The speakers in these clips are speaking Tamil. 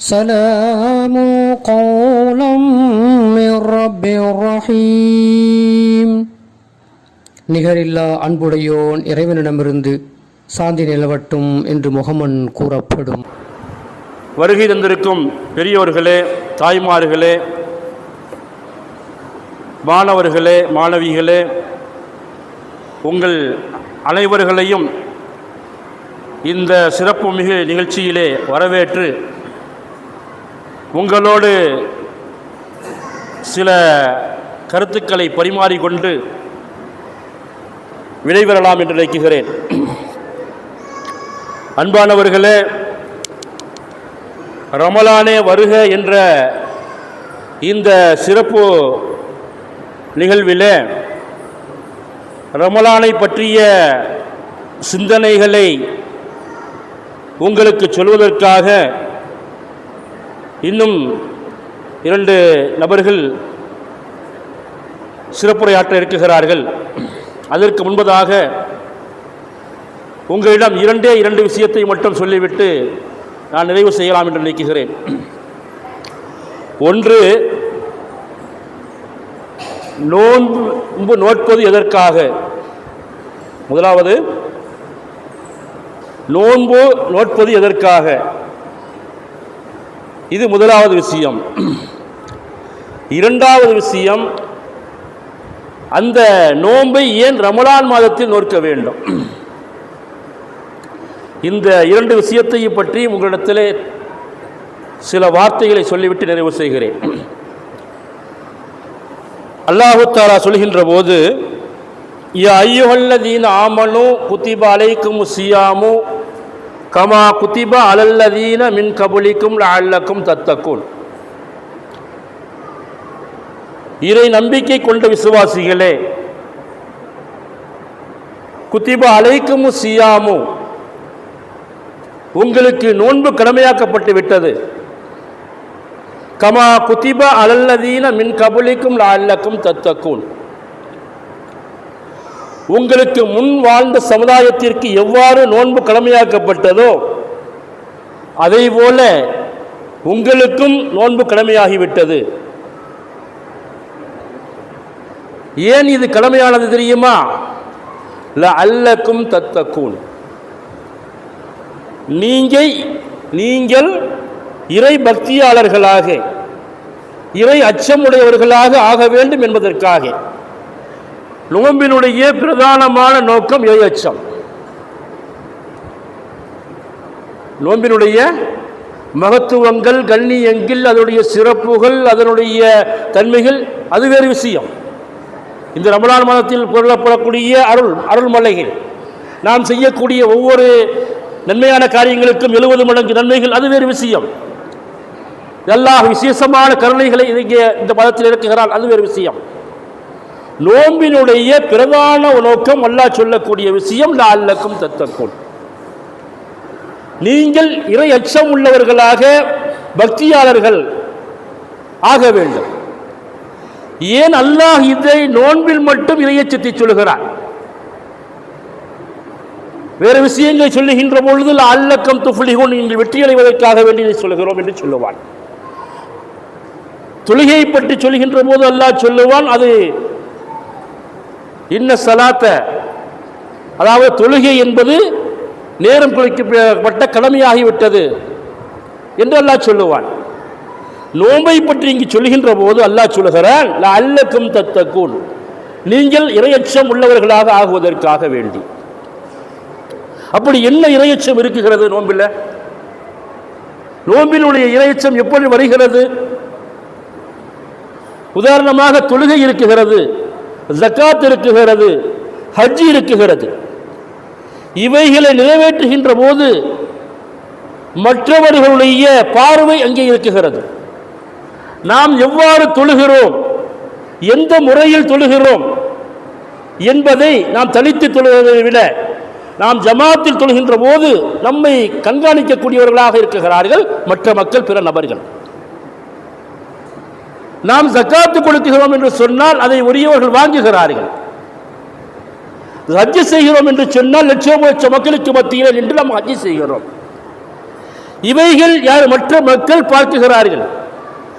سلام قولا من رب رحيم நிகரில்லா அன்புடையோன் இறைவனிடமிருந்து சாந்தி நிலவட்டும் என்று முகமன் கூறப்படும் வருகை தந்திருக்கும் பெரியோர்களே தாய்மார்களே மாணவர்களே மாணவிகளே உங்கள் அனைவர்களையும் இந்த சிறப்புமிகு நிகழ்ச்சியிலே வரவேற்று உங்களோடு சில கருத்துக்களை பரிமாறிக்கொண்டு விடைபெறலாம் என்று நினைக்கிறேன். அன்பானவர்களே ரமலானே வருக என்ற இந்த சிறப்பு நிகழ்விலே ரமலானை பற்றிய சிந்தனைகளை உங்களுக்கு சொல்வதற்காக இன்னும் இரண்டு நபர்கள் சிறப்புரையாற்ற இருக்கிறார்கள். அதற்கு முன்பதாக உங்களிடம் இரண்டே இரண்டு விஷயத்தை மட்டும் சொல்லிவிட்டு நான் நிறைவு செய்யலாம் என்று நினைக்கிறேன். ஒன்று நோன்பு நோட்பது எதற்காக? முதலாவது நோன்பு நோட்பது எதற்காக? இது முதலாவது விஷயம். இரண்டாவது விஷயம் அந்த நோன்பை ஏன் ரமலான் மாதத்தில் நோக்க வேண்டும்? இந்த இரண்டு விஷயத்தையும் பற்றி உங்களிடத்தில் சில வார்த்தைகளை சொல்லிவிட்டு நிறைவு செய்கிறேன். அல்லாஹு தாலா சொல்கின்ற போது ஐயுஹல்லதீன் ஆமனு குத்திபாலைக்கும் சியாமு கமா குதிப அலல்லதீன மின் கபுலிக்கும் அல்லக்கும் தத்தக்கும் இறை நம்பிக்கை கொண்ட விசுவாசிகளே குத்திப அலைக்கும் சியாமு. உங்களுக்கு நோன்பு கடமையாக்கப்பட்டு விட்டது. கமா குதிப அலல்லதீன மின் கபுலிக்கும் அல்லக்கும் தத்தக்கூன் உங்களுக்கு முன் வாழ்ந்த சமுதாயத்திற்கு எவ்வாறு நோன்பு கடமையாக்கப்பட்டதோ அதை போல உங்களுக்கும் நோன்பு கடமையாகிவிட்டது. ஏன் இது கடமையானது தெரியுமா? ல அல்லக்கும் தத்தக்கூன் நீங்கள் நீங்கள் இறை பக்தியாளர்களாக இறை அச்சமுடையவர்களாக ஆக வேண்டும் என்பதற்காக. நோம்பினுடைய பிரதானமான நோக்கம் இறை நோம்பினுடைய மகத்துவங்கள் கண்ணியங்கள் அதனுடைய சிறப்புகள் அதனுடைய தன்மைகள் அது வேறு விஷயம். இந்த ரமலான் மாதத்தில் பொருளப்படக்கூடிய அருள் அருள்மலைகள் நாம் செய்யக்கூடிய ஒவ்வொரு நன்மையான காரியங்களுக்கும் எழுபது மடங்கு நன்மைகள் அது வேறு விஷயம். எல்லா விசேஷமான கருணைகளை இங்கே இந்த மதத்தில் இறக்குகிறான் அது வேறு விஷயம். நோம்பினுடைய பிரதான நோக்கம் அல்லாஹ் சொல்லக்கூடிய விஷயம் லால்லக்கும் தத்தக்கும். நீங்கள் இறை அச்சம் உள்ளவர்களாக பக்தியாளர்கள் ஆக வேண்டும். ஏன் அல்லாஹ் இதை நோன்பில் மட்டும் இறையச்சத்தை சொல்லுகிறார் வேறு விஷயங்களை சொல்லுகின்ற பொழுது அல்லக்கம் துஃபுலிகோன் நீங்கள் வெற்றி அடைவதற்காக வேண்டி இதை சொல்லுகிறோம் என்று சொல்லுவான். தொழுகையை பற்றி சொல்கின்ற போது அல்லாஹ் சொல்லுவான் அது இன்ன சலாத்த. அதாவது தொழுகை என்பது நேரம் குளிக்கப்பட்ட கடமையாகிவிட்டது என்று அல்லாஹ் சொல்லுவான். நோம்பை பற்றி இங்கு சொல்லுகின்ற போது அல்லாஹ் சொல்லுகிறான் அல்லக்கும் தத்தக்கூன் நீங்கள் இரையச்சம் உள்ளவர்களாக ஆகுவதற்காக வேண்டி அப்படி என்ன இரையச்சம் இருக்குகிறது நோம்பில் நோம்பினுடைய இரையச்சம் எப்படி வருகிறது? உதாரணமாக தொழுகை இருக்குகிறது. ஜக்காத் இருக்குகிறது ஹஜ்ஜி இருக்குகிறது. இவைகளை நிறைவேற்றுகின்ற போது மற்றவர்களுடைய பார்வை அங்கே இருக்குகிறது. நாம் எவ்வாறு தொழுகிறோம் எந்த முறையில் தொழுகிறோம் என்பதை நாம் தனித்து தொழுவதை விட நாம் ஜமாத்தில் தொழுகின்ற போது நம்மை கண்காணிக்கக்கூடியவர்களாக இருக்கிறார்கள் மற்ற மக்கள் பிற நபர்கள். நாம் ஜக்காத்து கொடுக்கிறோம் என்று சொன்னால் அதை உரியவர்கள் வாங்குகிறார்கள். ஹஜ்ஜு செய்கிறோம் என்று சொன்னால் லட்சம் லட்சம் மக்களுக்கு மத்தியில் நின்று நாம் ஹஜ்ஜு செய்கிறோம். இவைகள் யார் மற்ற மக்கள் பார்க்குகிறார்கள்.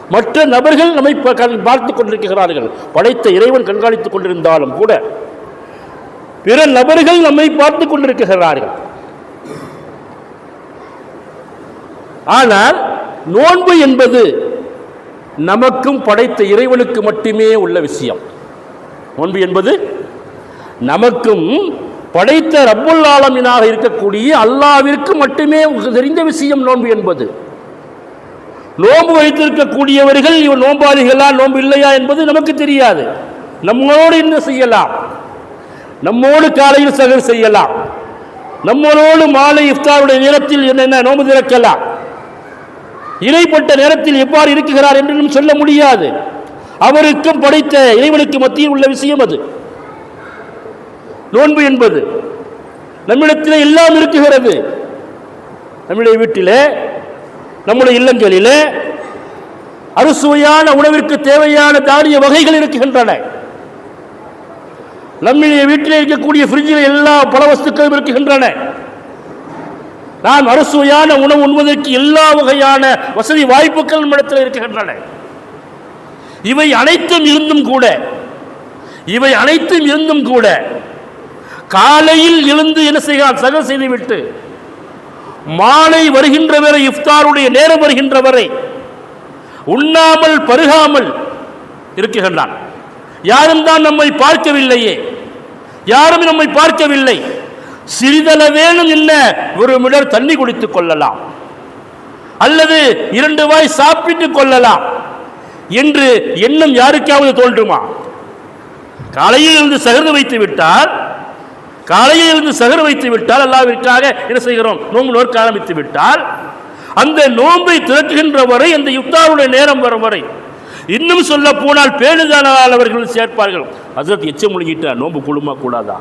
மற்ற நபர்கள் நம்மை பா- கண் பார்த்துக் கொண்டிருக்கிறார்கள். படைத்த இறைவன் கண்காணித்துக் கொண்டிருந்தாலும் கூட பிற நபர்கள் நம்மை பார்த்துக் கொண்டிருக்கிறார்கள். ஆனால் நோன்பு என்பது நமக்கும் படைத்த இறைவனுக்கு மட்டுமே உள்ள விஷயம். நோன்பு என்பது நமக்கும் படைத்த ரப்புல் ஆலமினாக இருக்கக்கூடிய அல்லாவிற்கு மட்டுமே தெரிந்த விஷயம் நோன்பு என்பது. நோன்பு வைத்திருக்கக்கூடியவர்கள் இவன் நோன்பாளிகளா நோன்பு இல்லையா என்பது நமக்கு தெரியாது. நம்மளோடு என்ன செய்யலாம்? நம்மோடு காலையில் சகர் செய்யலாம். நம்மளோடு மாலை இஃப்தாருடைய நேரத்தில் என்னென்ன நோன்பு திறக்கலாம்? இடைப்பட்ட நேரத்தில் எவ்வாறு இருக்குகிறார் என்றும் சொல்ல முடியாது. அவருக்கும் படைத்த இறைவனுக்கு மத்தியில் உள்ள விஷயம் அது. நோன்பு என்பது நம்மிடத்தில் எல்லாம் இருக்குகிறது நம்முடைய வீட்டிலே நம்முடைய இல்லங்களிலே அறுசுவையான உணவிற்கு தேவையான தானிய வகைகள் இருக்கின்றன. நம்முடைய வீட்டிலே இருக்கக்கூடிய ஃப்ரிட்ஜில் எல்லா பல வஸ்துக்களும் இருக்கின்றன. நாம் அறுசுவையான உணவு உண்பதற்கு எல்லா வகையான வசதி வாய்ப்புகள் நம்மிடத்தில் இருக்கின்றன. இவை அனைத்தும் இருந்தும் கூட இவை அனைத்தும் இருந்தும் கூட காலையில் எழுந்து என்ன செய்கிறார் சகல் செய்துவிட்டு மாலை வருகின்ற வரை இஃப்தாருடைய நேரம் வருகின்ற வரை உண்ணாமல் பருகாமல் இருக்குகின்றான் யாரும் தான் நம்மை பார்க்கவில்லையே யாரும் நம்மை பார்க்கவில்லை. சிறிதளவேனும் என்ன ஒரு மிடர் தண்ணி குடித்துக் கொள்ளலாம். அல்லது இரண்டு வாய் சாப்பிட்டுக் கொள்ளலாம். என்று எண்ணம் யாருக்காவது தோன்றுமா? காலையில் இருந்து சகர்ந்து வைத்து விட்டால் காலையில் இருந்து சகர் வைத்து விட்டால் அல்லாவிற்காக என்ன செய்கிறோம்? நோன்பு நோக்க ஆரம்பித்து விட்டால் அந்த நோன்பை திறக்குகின்ற வரை அந்த யுக்தாருடைய நேரம் வரும் வரை இன்னும் சொல்ல போனால் பேணுதானால் அவர்கள் சேர்ப்பார்கள். அதற்கு எச்சம் முழுங்கிட்டா நோன்பு குழுமா கூடாதா?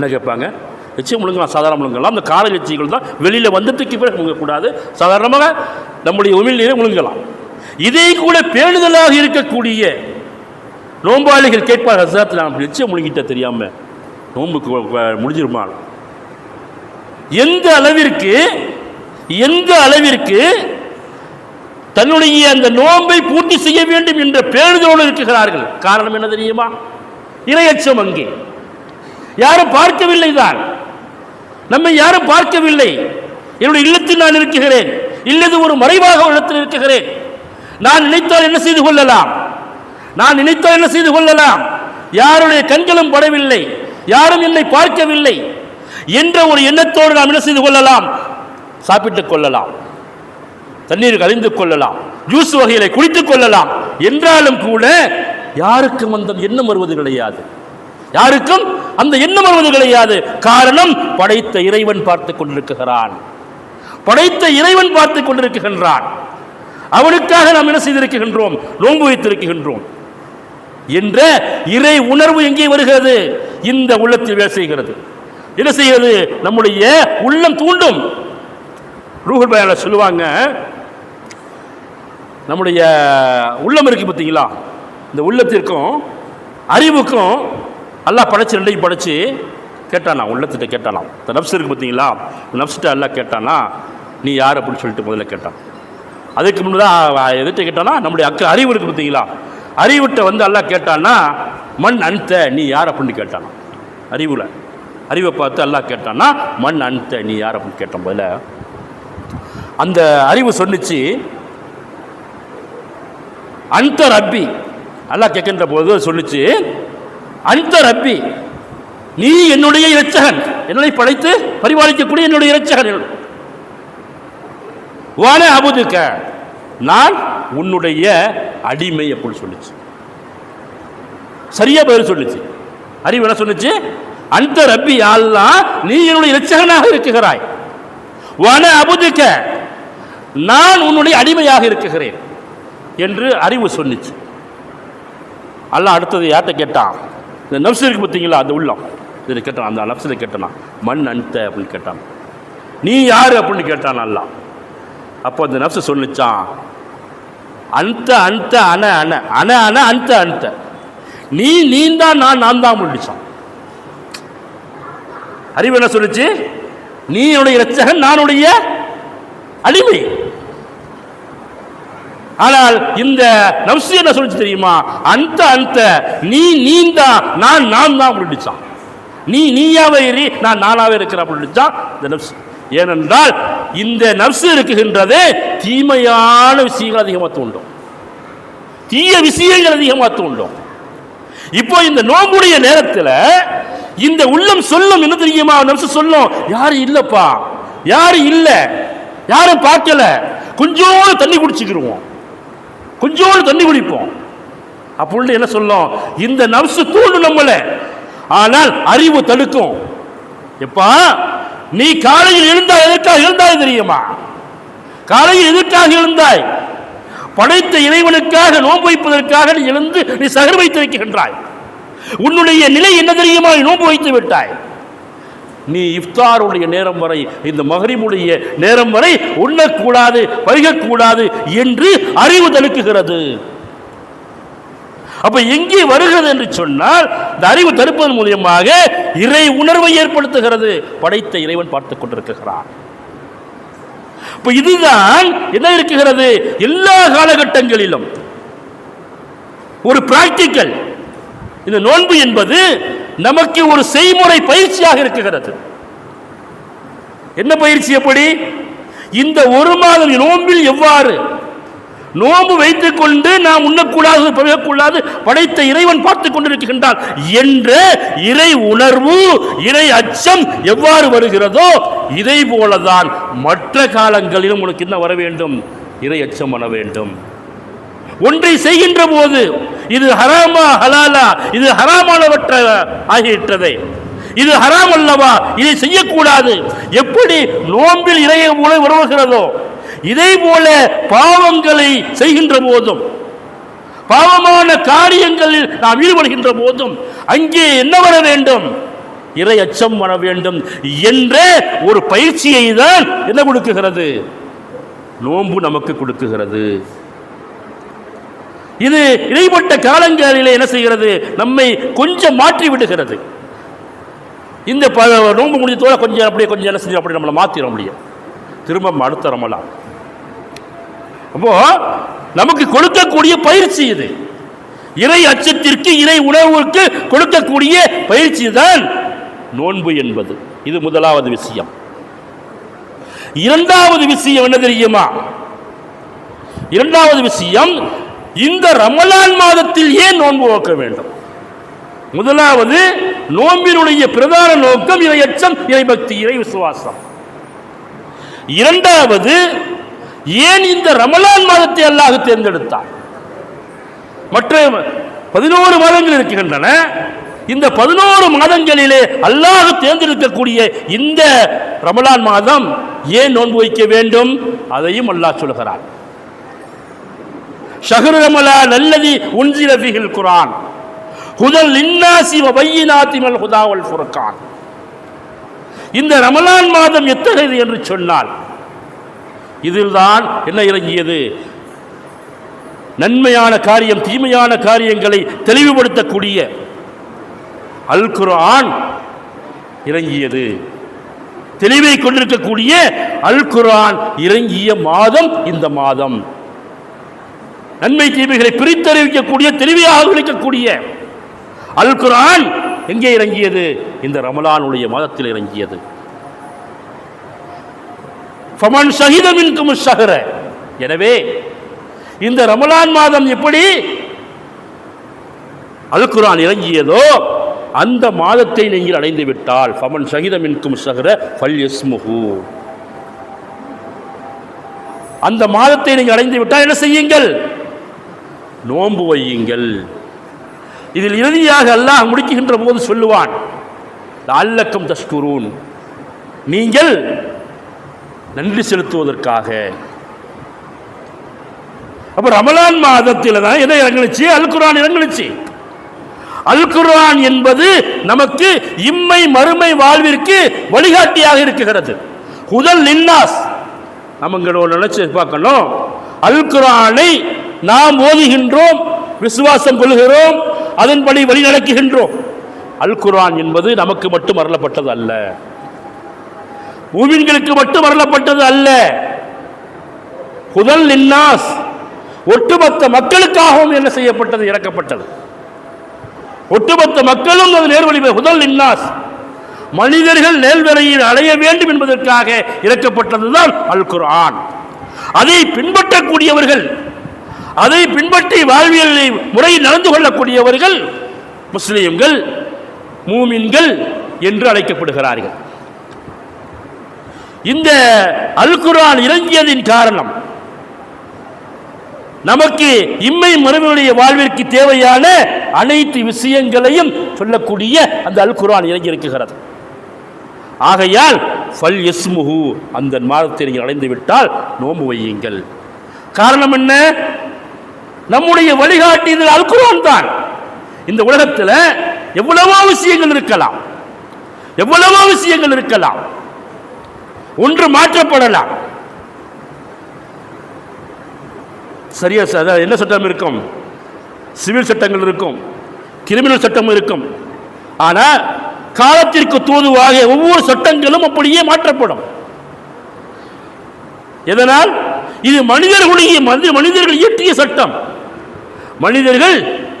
என்ன கேட்பாங்க? எச்சம் முழுங்கலாம் சாதாரண முழுங்கலாம். அந்த கால எச்சிகள் தான் வெளியில் வந்ததுக்கு பிறகு முழுங்கக்கூடாது. சாதாரணமாக நம்முடைய உமிழ்நீரை முழுங்கலாம். இதே கூட பேணுதலாக இருக்கக்கூடிய நோம்பாளிகள் கேட்பார் ஹசரத்தில் நான் எச்சம் முழுங்கிட்ட தெரியாம. நோன்புக்கு வ- முடிஞ்சிருமா? எந்த அளவிற்கு எந்த அளவிற்கு தன்னுடைய அந்த நோன்பை பூர்த்தி செய்ய வேண்டும் என்ற பேணுதலோடு இருக்கிறார்கள். காரணம் என்ன தெரியுமா? இணையச்சம் அங்கே. யாரும் பார்க்கவில்லை தான். நம்மை யாரும் பார்க்கவில்லை. என்னுடைய இல்லத்தில் நான் இருக்கிறேன். இல்லது ஒரு மறைவாக உள்ளத்தில் இருக்கிறேன். நான் நினைத்தால் என்ன செய்து கொள்ளலாம்? நான் நினைத்தால் என்ன செய்து கொள்ளலாம்? யாருடைய கண்களும் படவில்லை. யாரும் என்னை பார்க்கவில்லை. என்ற ஒரு எண்ணத்தோடு நாம் என்ன செய்து கொள்ளலாம்? சாப்பிட்டுக் கொள்ளலாம். தண்ணீர் கலைந்து கொள்ளலாம். ஜூஸ் வகைகளை குடித்துக் கொள்ளலாம். என்றாலும் கூட யாருக்கும் அந்த எண்ணம் வருவது கிடையாது. யாருக்கும் அந்த எண்ணம் வருவது கிடையாது. காரணம் படைத்த இறைவன் பார்த்துக் கொண்டிருக்கிறான். படைத்த இறைவன் பார்த்துக் கொண்டிருக்கின்றான். அவனுக்காக நாம் என்ன செய்திருக்கின்றோம்? நோன்பு வைத்திருக்கின்றோம். என்ற இறை உணர்வு எங்கே வருகிறது? இந்த உள்ளத்தில் வேலை செய்கிறது. என்ன செய்கிறது? நம்முடைய உள்ளம் தூண்டும். ரூஹல் பயால சொல்லுவாங்க நம்முடைய உள்ளம் இருக்கு பார்த்தீங்களா? இந்த உள்ளத்திற்கும் அறிவுக்கும் அல்லாஹ் படைச்சு ரெண்டையும் படைச்சு கேட்டானா உள்ளத்திட்ட கேட்டானா? இந்த நப்ஸ் இருக்கு பார்த்தீங்களா? இந்த நப்ஸ்கிட்ட எல்லாம் கேட்டானா நீ யார் அப்படின்னு சொல்லிட்டு முதல்ல கேட்டான். அதுக்கு முன்னதான் எதிர்த்து கேட்டானா நம்முடைய அக்க அறிவு இருக்கு பார்த்தீங்களா? அறிவுட்ட வந்து எல்லாம் கேட்டான்னா மண் அனுத்த நீ யார்? அப்படின்னு கேட்டானா. அறிவில். அறிவை பார்த்து எல்லாம் கேட்டான்னா மண் அனுத்த நீ யார்? அப்படின்னு கேட்டான் முதல்ல. அந்த அறிவு சொன்னிச்சு அந்த ரப்பி. எல்லாம் கேட்கின்ற போது சொல்லுச்சு அந்த ரப்பி நீ என்னுடைய இரட்சகன். என்னை படைத்து பரிபாலிக்கக்கூடிய என்னுடைய இரட்சகன் வான அபுதுக்க நான் உன்னுடைய அடிமை அப்படின்னு சொல்லுச்சு. சரியா பதில் சொல்லுச்சு. அறிவு என்ன சொல்லிச்சு? அந்த ரப்பி அல்லாஹ் நீ என்னுடைய இரட்சகனாக இருக்குகிறாய். வன அபுதுக்க நான் உன்னுடைய அடிமையாக இருக்குகிறேன் என்று அறிவு சொன்னிச்சு அல்லாஹ் அடுத்தது யார்கிட்ட கேட்டான்? இந்த நப்சு இருக்கு பார்த்தீங்களா? அந்த உள்ளம். இதில் கேட்டான் அந்த நப்ஸில் கேட்டானா மண் அன்த அப்படின்னு கேட்டான். நீ யார்? அப்படின்னு கேட்டான் நல்லா. அப்போ அந்த நப்ஸ் சொல்லிச்சான் அந்த அந்த அன அன அன அன அந்த அந்த நீ நீ தான் நான் நான் தான் முடிச்சான் அறிவு என்ன சொல்லுச்சு? நீ என்னுடைய ரச்சகன் நானுடைய அடிமை. ஆனால் இந்த நப்சு என்ன சொல்லிச்சு தெரியுமா? அந்த அந்த நீ நீந்தா நான் நான் தான் அப்படிச்சான் நீ நீயாவே இரு நான் நானாவே இருக்கிறேன் அப்படிச்சான் இந்த நப்சு ஏனென்றால் இந்த நப்சு இருக்குகின்றது தீமையான விஷயங்கள் அதிகமாக தூண்டும். தீய விஷயங்கள் அதிகமாக தூண்டும். இப்போ இந்த நோம்புடைய நேரத்தில் இந்த உள்ளம் சொல்லும் என்ன தெரியுமா? நப்சு சொல்லும் யாரும் இல்லைப்பா யாரும் இல்லை யாரும் பார்க்கல கொஞ்சோடு தண்ணி குடிச்சுக்கிடுவோம் கொஞ்சோடு தண்ணி குடிப்போம். அப்படின்னு என்ன சொல்லும்? இந்த நப்சு தூண்டும் நம்மளை. ஆனால் அறிவு தடுக்கும். எப்பா நீ காலையில் எழுந்தாய் எதற்காக எழுந்தாய் தெரியுமா? காலையில் எதற்காக எழுந்தாய். படைத்த இறைவனுக்காக நோன்பு வைப்பதற்காக நீ எழுந்து நீ சகர் வைத்து வைக்கின்றாய். உன்னுடைய நிலை என்ன தெரியுமா? நோன்பு வைத்து விட்டாய். நீ இஃப்தாருடைய நேரம் வரை இந்த மகரிமுடைய நேரம் வரை உண்ணக்கூடாது பருகக்கூடாது என்று அறிவு தடுக்குகிறது. அப்ப எங்கே வருகிறது என்று சொன்னால் இந்த அறிவு தடுப்பதன் மூலியமாக இறை உணர்வை ஏற்படுத்துகிறது. படைத்த இறைவன் பார்த்துக் கொண்டிருக்கிறான். இப்போ இதுதான் என்ன இருக்குகிறது எல்லா காலகட்டங்களிலும் ஒரு பிராக்டிக்கல் இந்த நோன்பு என்பது நமக்கு ஒரு செய்முறை பயிற்சியாக இருக்குகிறது. என்ன பயிற்சி எப்படி? இந்த ஒரு மாதம் நோன்பில் எவ்வாறு? நோன்பு வைத்துக் கொண்டு நாம் உண்ணக்கூடாது பழகக்கூடாது படைத்த இறைவன் பார்த்துக் கொண்டிருக்கின்றான் என்ற இறை உணர்வு இறை அச்சம் எவ்வாறு வருகிறதோ இதை போலதான் மற்ற காலங்களிலும் உனக்கு என்ன வர வேண்டும். இறை அச்சம் வர வேண்டும். ஒன்றை செய்கின்ற போது இது ஹராமா ஹலாலா இது ஹராமானவற்ற ஆகிவிட்டதை. இது ஹராம் அல்லவா? இதை செய்யக்கூடாது. எப்படி நோன்பில் இறைய போல உறவுகிறதோ இதே போல பாவங்களை செய்கின்ற போதும் பாவமான காரியங்களில் நாம் ஈடுபடுகின்ற போதும் அங்கே என்ன வர வேண்டும்? இறை அச்சம் வர வேண்டும் என்ற ஒரு பயிற்சியை தான் என்ன கொடுக்குகிறது? நோன்பு நமக்கு கொடுக்குகிறது. இது இடைப்பட்ட காலங்களிலே என்ன செய்கிறது? நம்மை கொஞ்சம் மாற்றி விடுகிறது இந்த ப நோன்பு முடிஞ்சதோட கொஞ்சம் அப்படியே கொஞ்சம் என்ன செஞ்சு அப்படி நம்மளை மாற்றிட முடியும். திரும்ப அடுத்த ரமலாம் அப்போ நமக்கு கொடுக்கக்கூடிய பயிற்சி இது. இறை அச்சத்திற்கு இறை உணர்வுக்கு கொடுக்கக்கூடிய பயிற்சி தான் நோன்பு என்பது. இது முதலாவது விஷயம். இரண்டாவது விஷயம் என்ன தெரியுமா? இரண்டாவது விஷயம் இந்த ரமலான் மாதத்தில் ஏன் நோன்பு நோக்க வேண்டும்? முதலாவது நோன்பினுடைய பிரதான நோக்கம் இறை அச்சம் இறை பக்தி இறை விசுவாசம். இரண்டாவது ஏன் இந்த ரமலான் மாதத்தை அல்லாஹ் தேர்ந்தெடுத்தான் மற்ற பதினோரு மாதங்கள் இருக்கின்றன. இந்த பதினோரு மாதங்களிலே அல்லாஹ் தேர்ந்தெடுக்கக்கூடிய இந்த ரமலான் மாதம் ஏன் நோன்பு வைக்க வேண்டும்? அதையும் அல்லாஹ் சொல்கிறான். ஷஹர் நல்லதி அல்லதி உன்சில ஃபிஹில் குர்ஆன். ஹுதல் இன்னாசி வ பையினாத்தி மல் ஹுதா ஃபுர்கான். இந்த ரமலான் மாதம் எத்தகையது என்று சொன்னால் இதில்தான் என்ன இறங்கியது? நன்மையான காரியம் தீமையான காரியங்களை தெளிவுபடுத்தக்கூடிய அல் குரான் இறங்கியது. தெளிவை கொண்டிருக்கக்கூடிய அல் குரான் இறங்கிய மாதம் இந்த மாதம். நன்மை தீமைகளை பிரித்தறிவிக்கக்கூடிய தெளிவையாக விளக்கக்கூடிய அல் குரான் எங்கே இறங்கியது? இந்த ரமலானுடைய மாதத்தில் இறங்கியது. ஃபமன் ஷஹிதமின்கும் ஷஹர. எனவே இந்த ரமலான் மாதம் எப்படி அல் குரான் இறங்கியதோ அந்த மாதத்தை நீங்கள் அடைந்து விட்டால் ஃபமன் ஷஹிதமின்கும் சகர ஃபல் யஸ்முஹு. அந்த மாதத்தை நீங்கள் அடைந்து விட்டால் என்ன செய்யுங்கள்? நோன்பு வையுங்கள். இதில் இறுதியாக அல்லாஹ் முடிக்குகின்ற போது சொல்லுவான் அல்லக்கம் தஷ்குரூன் நீங்கள் நன்றி செலுத்துவதற்காக. அப்போ ரமலான் மாதத்தில் தான் எதை இறங்குனுச்சு? அல் குரான் இறங்குனுச்சு. அல் குரான் என்பது நமக்கு இம்மை மறுமை வாழ்விற்கு வழிகாட்டியாக இருக்குகிறது. முதல் நின்னாஸ் நம்ம நினைச்சு பார்க்கணும். அல் குரானை நாம் ஓதுகின்றோம் விசுவாசம் கொள்கிறோம் அதன்படி வழி நடக்குகின்றோம். அல் குரான் என்பது நமக்கு மட்டும் அருளப்பட்டது அல்ல. மூமின்களுக்கு மட்டும் அருளப்பட்டது அல்ல. புதல் லின்னாஸ் ஒட்டுமொத்த மக்களுக்காகவும் என்ன செய்யப்பட்டது? இறக்கப்பட்டது. ஒட்டுமொத்த மக்களும் அது நேர்வழி புதல் நின்னாஸ் மனிதர்கள் நேர்வரையில் அடைய வேண்டும் என்பதற்காக இறக்கப்பட்டதுதான் அல் குர்ஆன் அதை பின்பற்றக்கூடியவர்கள் அதை பின்பற்றி வாழ்வியல் முறையில் நடந்து கொள்ளக்கூடியவர்கள் முஸ்லீம்கள் மூமின்கள் என்று அழைக்கப்படுகிறார்கள். இந்த அல் குர்ஆன் இறங்கியதின் காரணம் நமக்கு இம்மை மறுமையுடைய வாழ்விற்கு தேவையான அனைத்து விஷயங்களையும் சொல்லக்கூடிய அந்த அல் குர்ஆன் இறங்கி ஆகையால் ஃபல் எஸ்முஹு அந்த மாதத்தை நீங்கள் அடைந்து விட்டால் நோம்பு வையுங்கள். காரணம் என்ன? நம்முடைய வழிகாட்டி இது அல் தான். இந்த உலகத்தில் எவ்வளவோ விஷயங்கள் இருக்கலாம். எவ்வளவோ விஷயங்கள் இருக்கலாம். ஒன்று மாற்றப்படலாம். சரியா சார்? அதான் என்ன சட்டம் இருக்கும்? சிவில் சட்டங்கள் இருக்கும். கிரிமினல் சட்டம் இருக்கும். ஆனால் காலத்திற்கு தூதுவாக ஒவ்வொரு சட்டங்களும் அப்படியே மாற்றப்படும். எதனால்? இது மனிதர்களுடைய மனிதர்கள் இயற்றிய சட்டம். மனிதர்கள்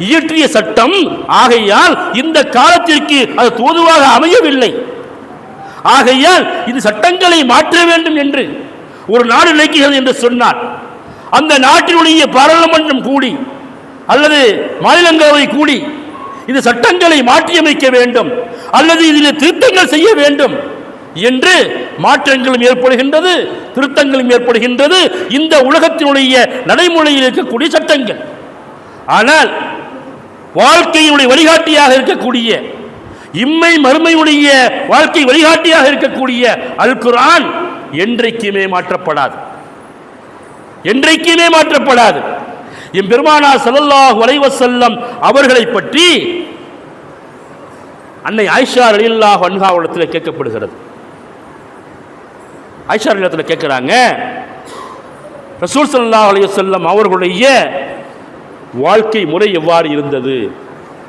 இயற்றிய சட்டம். ஆகையால் இந்த காலத்திற்கு அது தூதுவாக அமையவில்லை. ஆகையால் இது சட்டங்களை மாற்ற வேண்டும் என்று ஒரு நாடு நினைக்கிறது என்று சொன்னார் அந்த நாட்டினுடைய பாராளுமன்றம் கூடி அல்லது மாநிலங்களவை கூடி இது சட்டங்களை மாற்றியமைக்க வேண்டும் அல்லது இதில் திருத்தங்கள் செய்ய வேண்டும். என்று மாற்றங்களும் ஏற்படுகின்றது திருத்தங்களும் ஏற்படுகின்றது. இந்த உலகத்தினுடைய நடைமுறையில் இருக்கக்கூடிய சட்டங்கள். ஆனால் வாழ்க்கையினுடைய வழிகாட்டியாக இருக்கக்கூடிய இம்மை மறுமையுடைய வாழ்க்கை வழிகாட்டியாக இருக்கக்கூடிய அல் குரான் என்றைக்குமே மாற்றப்படாது. என்றைக்குமே மாற்றப்படாது. என் பெருமானார் ஸல்லல்லாஹு அலைஹி அவர்களை பற்றி அன்னை ஆயிஷா அலில்லாஹ் அன்ஹா கேட்கப்படுகிறது. ஐஷா இடத்துல கேட்குறாங்க ரசூல் சல்லா அலைய செல்லம் அவர்களுடைய வாழ்க்கை முறை எவ்வாறு இருந்தது?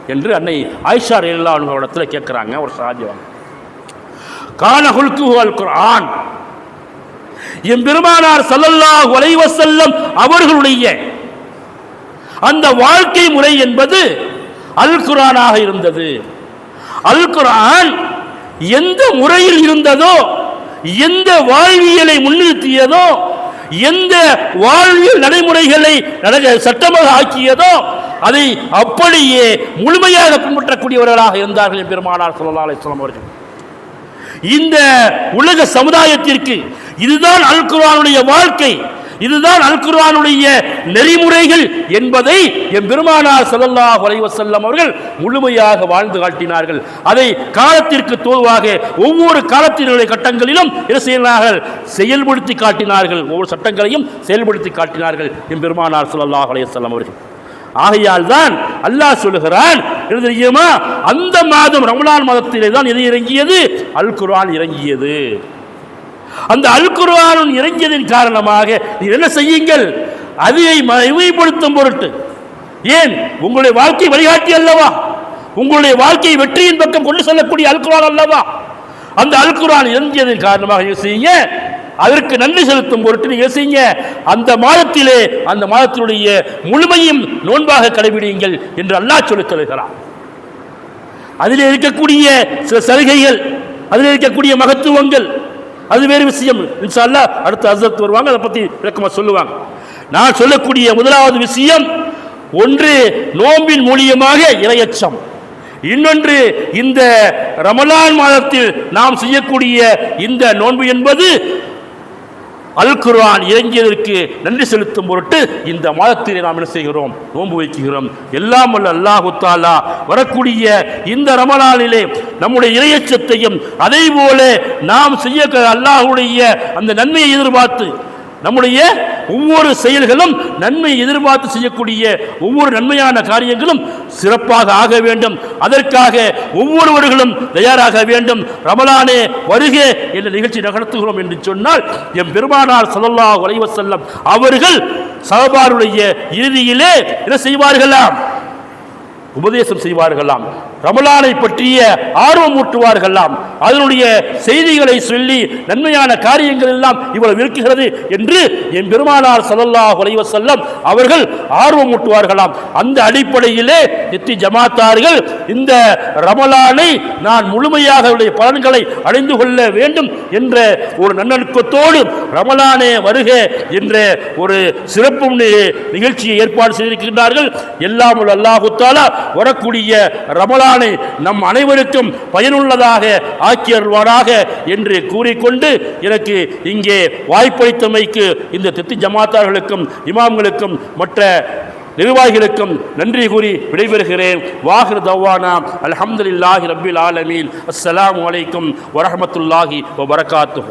என்று அன்னை ஆயிஷா ரலியல்லாஹு அன்ஹா இடத்துல கேட்குறாங்க ஒரு சாஜிவாங்க கான ஹுல்கு குரான் என் பெருமானார் சல்லல்லா உலைவ செல்லம் அவர்களுடைய அந்த வாழ்க்கை முறை என்பது அல் குரானாக இருந்தது. அல் குரான் எந்த முறையில் இருந்ததோ எந்த வாழ்வியலை முன்னிறுத்தியதோ எந்த வாழ்வியல் நடைமுறைகளை நட- சட்டமாக ஆக்கியதோ அதை அப்படியே முழுமையாக பின்பற்றக்கூடியவர்களாக இருந்தார்கள் பெருமானார் ஸல்லல்லாஹு அலிஸ்லாம் அவர்கள். இந்த உலக சமுதாயத்திற்கு இதுதான் அல் குர்ஆனுடைய வாழ்க்கை. இதுதான் அல்குர்வானுடைய நெறிமுறைகள் என்பதை என் பெருமானார் சல்லல்லா அலைஹி அவர்கள் முழுமையாக வாழ்ந்து காட்டினார்கள். அதை காலத்திற்கு தோதுவாக ஒவ்வொரு காலத்தினுடைய கட்டங்களிலும் என்ன செய்கிறார்கள் செயல்படுத்தி காட்டினார்கள். ஒவ்வொரு சட்டங்களையும் செயல்படுத்தி காட்டினார்கள் என் பெருமானார் சல்லல்லா அலைஹி அவர்கள். ஆகையால் தான் அல்லாஹ் சொல்லுகிறான் என்ன தெரியுமா? அந்த மாதம் ரமலான் மாதத்திலே தான் எது இறங்கியது? அல் குர்ஆன் இறங்கியது. அந்த அல் குர்ஆன் இறங்கியதின் காரணமாக என்ன செய்யுங்கள்? அதை மகிமைப்படுத்தும் பொருட்டு. ஏன்? உங்களுடைய வாழ்க்கை வழிகாட்டி அல்லவா? உங்களுடைய வாழ்க்கை வெற்றியின் பக்கம் கொண்டு செல்லக்கூடிய அல் குர்ஆன் அல்லவா? அந்த அல் குர்ஆன் இறங்கியதன் காரணமாக செய்யுங்க? அதற்கு நன்றி செலுத்தும் பொருட்டு நீங்கள் செய்யுங்க? அந்த மாதத்திலே அந்த மாதத்தினுடைய முழுமையும் நோன்பாக கடைபிடியுங்கள் என்று அல்லாஹ் சொல்லி தருகிறார் அதில் இருக்கக்கூடிய சில சலுகைகள் அதில் இருக்கக்கூடிய மகத்துவங்கள் அது வேறு விஷயம். இன்ஷா அல்லாஹ் அடுத்த வருவாங்க அதை பற்றி விளக்கமாக சொல்லுவாங்க. நான் சொல்லக்கூடிய முதலாவது விஷயம் ஒன்று நோம்பின் மூலியமாக இரையச்சம். இன்னொன்று இந்த ரமலான் மாதத்தில் நாம் செய்யக்கூடிய இந்த நோன்பு என்பது அல் குர்ஆன் இறங்கியதற்கு நன்றி செலுத்தும் பொருட்டு இந்த மாதத்திலே நாம் என்ன செய்கிறோம்? நோன்பு வைக்கிறோம். எல்லாம் வல்ல அல்லாஹு தாலா வரக்கூடிய இந்த ரமலானிலே நம்முடைய இறையச்சத்தையும் அதே போல நாம் செய்ய அல்லாஹுடைய அந்த நன்மையை எதிர்பார்த்து நம்முடைய ஒவ்வொரு செயல்களும் நன்மை எதிர்பார்த்து செய்யக்கூடிய ஒவ்வொரு நன்மையான காரியங்களும் சிறப்பாக ஆக வேண்டும். அதற்காக ஒவ்வொருவர்களும் தயாராக வேண்டும். ரமலானே வருக என்ற நிகழ்ச்சி நடத்துகிறோம் என்று சொன்னால் எம் பெருமானார் ஸல்லல்லாஹு உலைவ செல்லம் அவர்கள் சஹபாருடைய இறுதியிலே என்ன செய்வார்களாம்? உபதேசம் செய்வார்களாம். ரமலானை பற்றிய ஆர்வம் ஊட்டுவார்களாம் அதனுடைய செய்திகளை சொல்லி நன்மையான காரியங்கள் எல்லாம் இவ்வளவு இருக்கிறது என்று என் பெருமானார் ஸல்லல்லாஹு உலைவ செல்லம் அவர்கள் ஆர்வம் ஊட்டுவார்களாம் அந்த அடிப்படையிலே நித்தி ஜமாத்தார்கள் இந்த ரமலானை நான் முழுமையாக அவருடைய பலன்களை அடைந்து கொள்ள வேண்டும் என்ற ஒரு நன்னொழுக்கத்தோடு ரமலானே வருக என்ற ஒரு சிறப்பு நிகழ்ச்சியை ஏற்பாடு செய்திருக்கின்றார்கள். எல்லாம் உள்ள அல்லாஹுத்தாலா வரக்கூடிய ரமலான் நம் அனைவருக்கும் பயனுள்ளதாக ஆக்கியருள்வாராக என்று கூறிக்கொண்டு எனக்கு இங்கே வாய்ப்பளித்தமைக்கு இந்த தித்தி ஜமாத்தார்களுக்கும் இமாம்களுக்கும் மற்ற நிர்வாகிகளுக்கும் நன்றி கூறி விடைபெறுகிறேன். வாஹிர் தவானா. அலமதுல்லாஹி ரபில் ஆலமீன். அஸ்லாம் அலைக்கும் வரமத்துல்லாஹி வரகாத்து